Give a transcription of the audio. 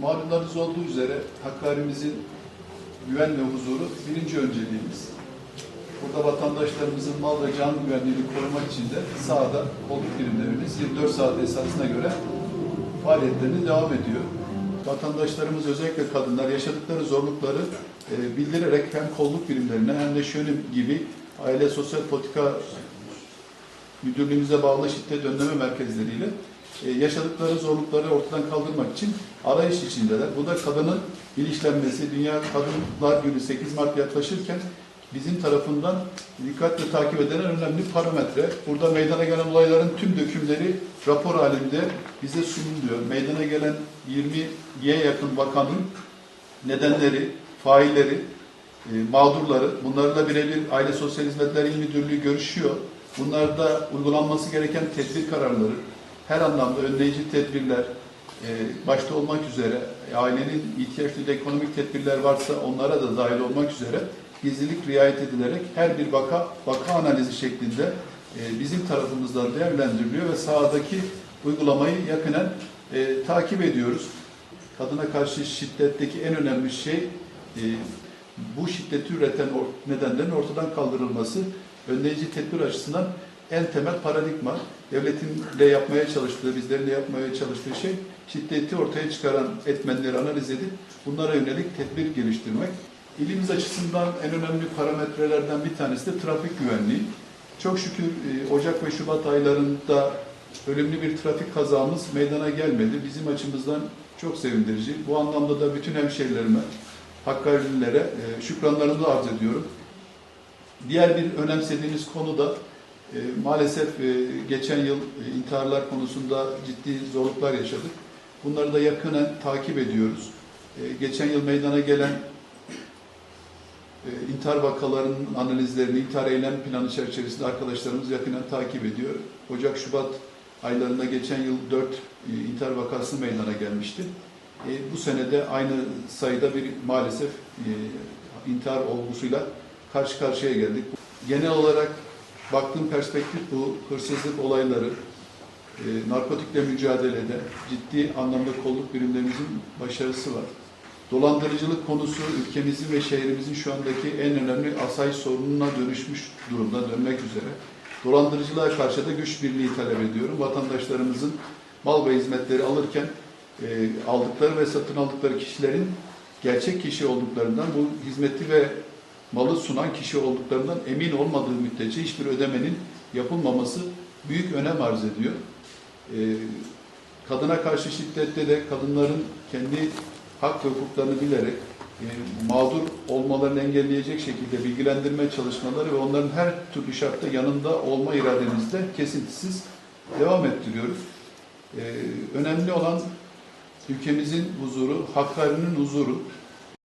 Malumlarınız olduğu üzere Hakkari'mizin güven ve huzuru birinci önceliğimiz. Burada vatandaşlarımızın mal ve can güvenliğini korumak için de sahada kolluk birimlerimiz 24 saat esasına göre faaliyetlerini devam ediyor. Vatandaşlarımız özellikle kadınlar yaşadıkları zorlukları e, bildirerek hem kolluk birimlerine hem de şönim gibi aile sosyal politika müdürlüğümüze bağlı şiddet önleme merkezleriyle e, yaşadıkları zorlukları ortadan kaldırmak için arayış içindeler. Bu da kadının bilinçlenmesi, Dünya Kadınlar Günü 8 Mart yaklaşırken bizim tarafından dikkatle takip edilen önemli parametre. Burada meydana gelen olayların tüm dökümleri rapor halinde bize sunuluyor. Meydana gelen 20'ye yakın vakanın nedenleri, failleri, e, mağdurları, bunlarla birebir Aile Sosyal Hizmetler İl Müdürlüğü görüşüyor. Bunlarda uygulanması gereken tedbir kararları, her anlamda önleyici tedbirler, e, başta olmak üzere e, ailenin ihtiyaç duyduğu ekonomik tedbirler varsa onlara da dahil olmak üzere gizlilik riayet edilerek her bir vaka, vaka analizi şeklinde e, bizim tarafımızdan değerlendiriliyor ve sahadaki uygulamayı yakinen e, takip ediyoruz. Kadına karşı şiddetteki en önemli şey e, bu şiddeti üreten or- nedenlerin ortadan kaldırılması. Önleyici tedbir açısından en temel paradigma. Devletin de yapmaya çalıştığı, bizlerin de yapmaya çalıştığı şey şiddeti ortaya çıkaran etmenleri analiz edip bunlara yönelik tedbir geliştirmek. İlimiz açısından en önemli parametrelerden bir tanesi de trafik güvenliği. Çok şükür e, Ocak ve Şubat aylarında önemli bir trafik kazamız meydana gelmedi. Bizim açımızdan çok sevindirici. Bu anlamda da bütün hemşehrilerime, Hakkari'lilere e, şükranlarımı arz ediyorum. Diğer bir önemsediğimiz konu da e, maalesef e, geçen yıl e, intiharlar konusunda ciddi zorluklar yaşadık. Bunları da yakinen takip ediyoruz. E, geçen yıl meydana gelen e, intihar vakalarının analizlerini, intihar eylem planı çerçevesinde arkadaşlarımız yakinen takip ediyor. Ocak-Şubat aylarında geçen yıl 4 intihar vakası meydana gelmişti. E, bu senede aynı sayıda bir maalesef e, intihar olgusuyla karşı karşıya geldik. Genel olarak baktığım perspektif bu hırsızlık olayları, e, narkotikle mücadelede ciddi anlamda kolluk birimlerimizin başarısı var. Dolandırıcılık konusu ülkemizin ve şehrimizin şu andaki en önemli asayiş sorununa dönüşmüş durumda dönmek üzere. Dolandırıcılığa karşı da güç birliği talep ediyorum. Vatandaşlarımızın mal ve hizmetleri alırken e, aldıkları ve satın aldıkları kişilerin gerçek kişi olduklarından, bu hizmeti ve malı sunan kişi olduklarından emin olmadığı müddetçe hiçbir ödemenin yapılmaması büyük önem arz ediyor. E, kadına karşı şiddette de kadınların kendi hak ve hukuklarını bilerek e, mağdur olmalarını engelleyecek şekilde bilgilendirme çalışmaları ve onların her türlü şartta yanında olma irademizde kesintisiz devam ettiriyoruz. E, önemli olan ülkemizin huzuru, Hakkari'nin huzuru.